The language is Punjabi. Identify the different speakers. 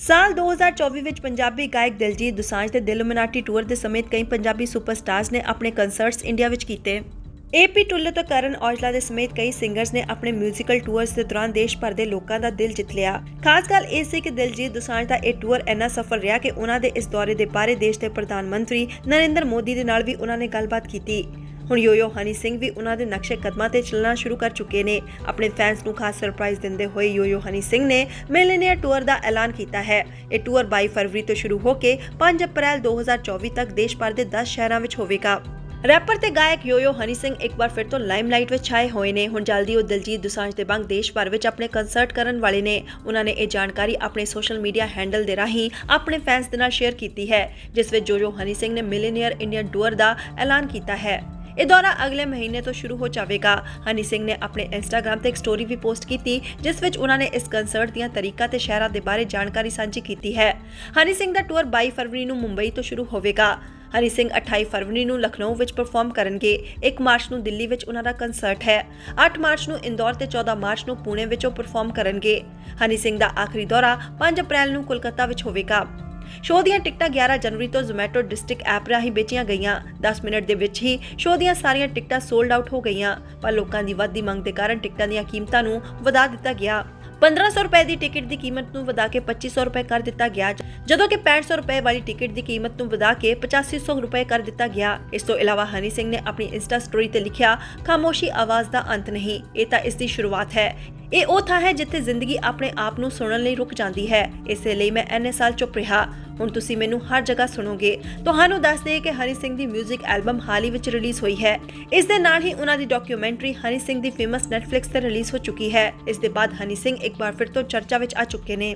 Speaker 1: ਸਾਲ 2024 ਵਿੱਚ ਪੰਜਾਬੀ ਗਾਇਕ ਦਿਲਜੀਤ ਦੁਸਾਂਝ ਦੇ ਦਿਲਮਨਾਟੀ ਟੂਰ ਦੇ ਸਮੇਤ ਕਈ ਪੰਜਾਬੀ ਸੁਪਰਸਟਾਰਸ ਨੇ ਆਪਣੇ ਕੰਸਰਟਸ ਇੰਡੀਆ ਵਿੱਚ ਕੀਤੇ ਏਪੀ ਟੁੱਲੋ ਤੋਂ ਕਰਨ ਔਜਲਾ ਦੇ ਸਮੇਤ ਕਈ ਸਿੰਗਰਸ ਨੇ ਆਪਣੇ 뮤지컬 ਟੂਰਸ ਦੇ ਦੌਰਾਨ ਦੇਸ਼ ਭਰ ਦੇ ਲੋਕਾਂ ਦਾ ਦਿਲ ਜਿੱਤ ਲਿਆ ਖਾਸ ਗੱਲ ਇਹ ਸੀ ਕਿ ਦਿਲਜੀਤ ਦੁਸਾਂਝ ਦਾ ਇਹ ਟੂਰ ਇੰਨਾ ਸਫਲ ਰਿਹਾ ਕਿ ਉਹਨਾਂ ਦੇ ਇਸ ਦੌਰੇ ਦੇ ਬਾਰੇ ਦੇਸ਼ ਦੇ ਪ੍ਰਧਾਨ ਮੰਤਰੀ ਨਰਿੰਦਰ ਮੋਦੀ ਦੇ ਨਾਲ ਵੀ ਉਹਨਾਂ ਨੇ ਗੱਲਬਾਤ ਕੀਤੀ ਹੁਣ ਯੋਯੋ ਹਨੀ ਸਿੰਘ ਵੀ ਉਹਨਾਂ ਦੇ ਨਕਸ਼ੇ ਕਦਮਾਂ ਤੇ ਚੱਲਣਾ ਸ਼ੁਰੂ ਕਰ ਚੁੱਕੇ ਨੇ। ਆਪਣੇ ਫੈਨਸ ਨੂੰ ਖਾਸ ਸਰਪ੍ਰਾਈਜ਼ ਦਿੰਦੇ ਹੋਏ ਯੋਯੋ ਹਨੀ ਸਿੰਘ ਨੇ ਮਿਲੇਨੀਅਰ ਟੂਰ ਦਾ ਐਲਾਨ ਕੀਤਾ ਹੈ। ਇਹ ਟੂਰ 22 ਫਰਵਰੀ ਤੋਂ ਸ਼ੁਰੂ ਹੋ ਕੇ 5 ਅਪ੍ਰੈਲ 2024 ਤੱਕ ਦੇਸ਼ ਭਰ ਦੇ 10 ਸ਼ਹਿਰਾਂ ਵਿੱਚ ਹੋਵੇਗਾ। ਰੈਪਰ ਤੇ ਗਾਇਕ ਯੋਯੋ ਹਨੀ ਸਿੰਘ ਇੱਕ ਵਾਰ ਫਿਰ ਤੋਂ ਲਾਈਮਲਾਈਟ ਵਿੱਚ ਛਾਏ ਹੋਏ ਨੇ। ਹੁਣ ਜਲਦੀ ਉਹ ਦਿਲਜੀਤ ਦੁਸਾਂਝ ਦੇ ਵਾਂਗ ਦੇਸ਼ ਭਰ ਵਿੱਚ ਆਪਣੇ ਕੰਸਰਟ ਕਰਨ ਵਾਲੇ ਨੇ। ਉਹਨਾਂ ਨੇ ਇਹ ਜਾਣਕਾਰੀ ਆਪਣੇ ਸੋਸ਼ਲ ਮੀਡੀਆ ਹੈਂਡਲ ਦੇ ਰਾਹੀਂ ਆਪਣੇ ਫੈਨਸ ਦੇ ਨਾਲ ਸ਼ੇਅਰ ਕੀਤੀ ਹੈ, ਜਿਸ ਵਿੱਚ ਯੋਯੋ ਹਨੀ ਸਿੰਘ ਨੇ ਮਿਲੀਨੀਅਰ ਇੰਡੀਅਨ ਟੂਰ ਦਾ ਐਲਾਨ ਕੀਤਾ ਹੈ। ਇਹ ਦੌਰਾ ਅਗਲੇ ਮਹੀਨੇ ਤੋਂ ਸ਼ੁਰੂ ਹੋ ਜਾਵੇਗਾ। ਹਨੀ ਸਿੰਘ ਨੇ ਆਪਣੇ ਇੰਸਟਾਗ੍ਰam ਤੇ ਇੱਕ ਸਟੋਰੀ ਵੀ ਪੋਸਟ ਕੀਤੀ, ਜਿਸ ਵਿੱਚ ਉਹਨਾਂ ਨੇ ਇਸ ਕੰਸਰਟ ਦੀਆਂ ਤਰੀਕਾਂ ਤੇ ਸ਼ਹਿਰਾਂ ਦੇ ਬਾਰੇ ਜਾਣਕਾਰੀ ਸਾਂਝੀ ਕੀਤੀ ਹੈ। ਹਨੀ ਸਿੰਘ ਦਾ ਟੂਰ 22 ਫਰਵਰੀ ਨੂੰ ਮੁੰਬਈ ਤੋਂ ਸ਼ੁਰੂ ਹੋਵੇਗਾ। ਹਨੀ ਸਿੰਘ 28 ਫਰਵਰੀ ਨੂੰ ਲਖਨਊ ਵਿੱਚ ਪਰਫਾਰਮ ਕਰਨਗੇ। 1 ਮਾਰਚ ਨੂੰ ਦਿੱਲੀ ਵਿੱਚ ਉਹਨਾਂ ਦਾ ਕੰਸਰਟ ਹੈ। 8 ਮਾਰਚ ਨੂੰ ਇੰਦੌਰ ਤੇ 14 ਮਾਰਚ ਨੂੰ ਪੁਣੇ ਵਿੱਚ ਉਹ ਪਰਫਾਰਮ ਕਰਨਗੇ। ਹਨੀ ਸਿੰਘ ਦਾ ਆਖਰੀ ਦੌਰਾ 5 ਅਪ੍ਰੈਲ ਨੂੰ ਕੋਲਕਾਤਾ ਵਿੱਚ ਹੋਵੇਗਾ। ਸ਼ੋਅ ਦੀਆਂ ਟਿਕਟਾਂ 11 ਜਨਵਰੀ ਤੋਂ ਜ਼ੋਮੈਟੋ ਡਿਸਟ੍ਰਿਕਟ ਐਪ ਰਾਹੀਂ ਵੇਚੀਆਂ ਗਈਆਂ। 10 ਮਿੰਟ ਦੇ ਵਿੱਚ ਹੀ ਸ਼ੋਅ ਦੀਆਂ ਸਾਰੀਆਂ ਟਿਕਟਾਂ ਸੋਲਡ ਆਊਟ ਹੋ ਗਈਆਂ, ਪਰ ਲੋਕਾਂ ਦੀ ਵੱਧਦੀ ਮੰਗ ਦੇ ਕਾਰਨ ਟਿਕਟਾਂ ਦੀਆਂ ਕੀਮਤਾਂ ਨੂੰ ਵਧਾ ਦਿੱਤਾ ਗਿਆ। 1500 ਰੁਪਏ ਦੀ ਟਿਕਟ ਦੀ ਕੀਮਤ ਨੂੰ ਵਧਾ ਕੇ 2500 ਰੁਪਏ ਕਰ ਦਿੱਤਾ ਗਿਆ, ਜਦੋਂ ਕਿ 6500 ਰੁਪਏ ਵਾਲੀ ਟਿਕਟ ਦੀ ਕੀਮਤ ਨੂੰ ਵਧਾ ਕੇ 8500 ਰੁਪਏ ਕਰ ਦਿੱਤਾ ਗਿਆ। ਇਸ ਤੋਂ ਇਲਾਵਾ ਹਨੀ ਸਿੰਘ ਨੇ ਆਪਣੀ ਇੰਸਟਾ ਸਟੋਰੀ ਤੇ ਲਿਖਿਆ, ਖਾਮੋਸ਼ੀ ਆਵਾਜ਼ ਦਾ ਅੰਤ ਨਹੀਂ, ਇਹ ਤਾਂ ਇਸ ਦੀ ਸ਼ੁਰੂਆਤ ਹੈ। ਇਹ ਉਹ ਥਾਂ ਹੈ ਜਿੱਥੇ ਜ਼ਿੰਦਗੀ ਆਪਣੇ ਆਪ ਨੂੰ ਸੁਣਨ ਲਈ ਰੁਕ ਜਾਂਦੀ ਹੈ। ਇਸੇ ਲਈ ਮੈਂ ਐਨੇ ਸਾਲ ਚੁੱਪ ਰਿਹਾ। ਹੁਣ ਤੁਸੀਂ ਮੈਨੂੰ ਹਰ ਜਗ੍ਹਾ ਸੁਣੋਗੇ। ਤੁਹਾਨੂੰ ਦੱਸ ਦਈਏ ਕਿ ਹਨੀ ਸਿੰਘ ਦੀ 뮤직 ਐਲਬਮ ਹਾਲ ਹੀ ਵਿੱਚ ਰਿਲੀਜ਼ ਹੋਈ ਹੈ। ਇਸ ਦੇ ਨਾਲ ਹੀ ਉਹਨਾਂ ਦੀ ਡਾਕੂਮੈਂਟਰੀ ਹਨੀ ਸਿੰਘ ਦੀ ਫੇਮਸ ਨੈਟਫਲਿਕਸ ਤੇ ਰਿਲੀਜ਼ ਹੋ ਚੁੱਕੀ ਹੈ। ਇਸ ਦੇ ਬਾਅਦ ਹਨੀ ਸਿੰਘ ਇੱਕ ਵਾਰ ਫਿਰ ਤੋਂ ਚਰਚਾ ਵਿੱਚ ਆ ਚੁੱਕੇ ਨੇ।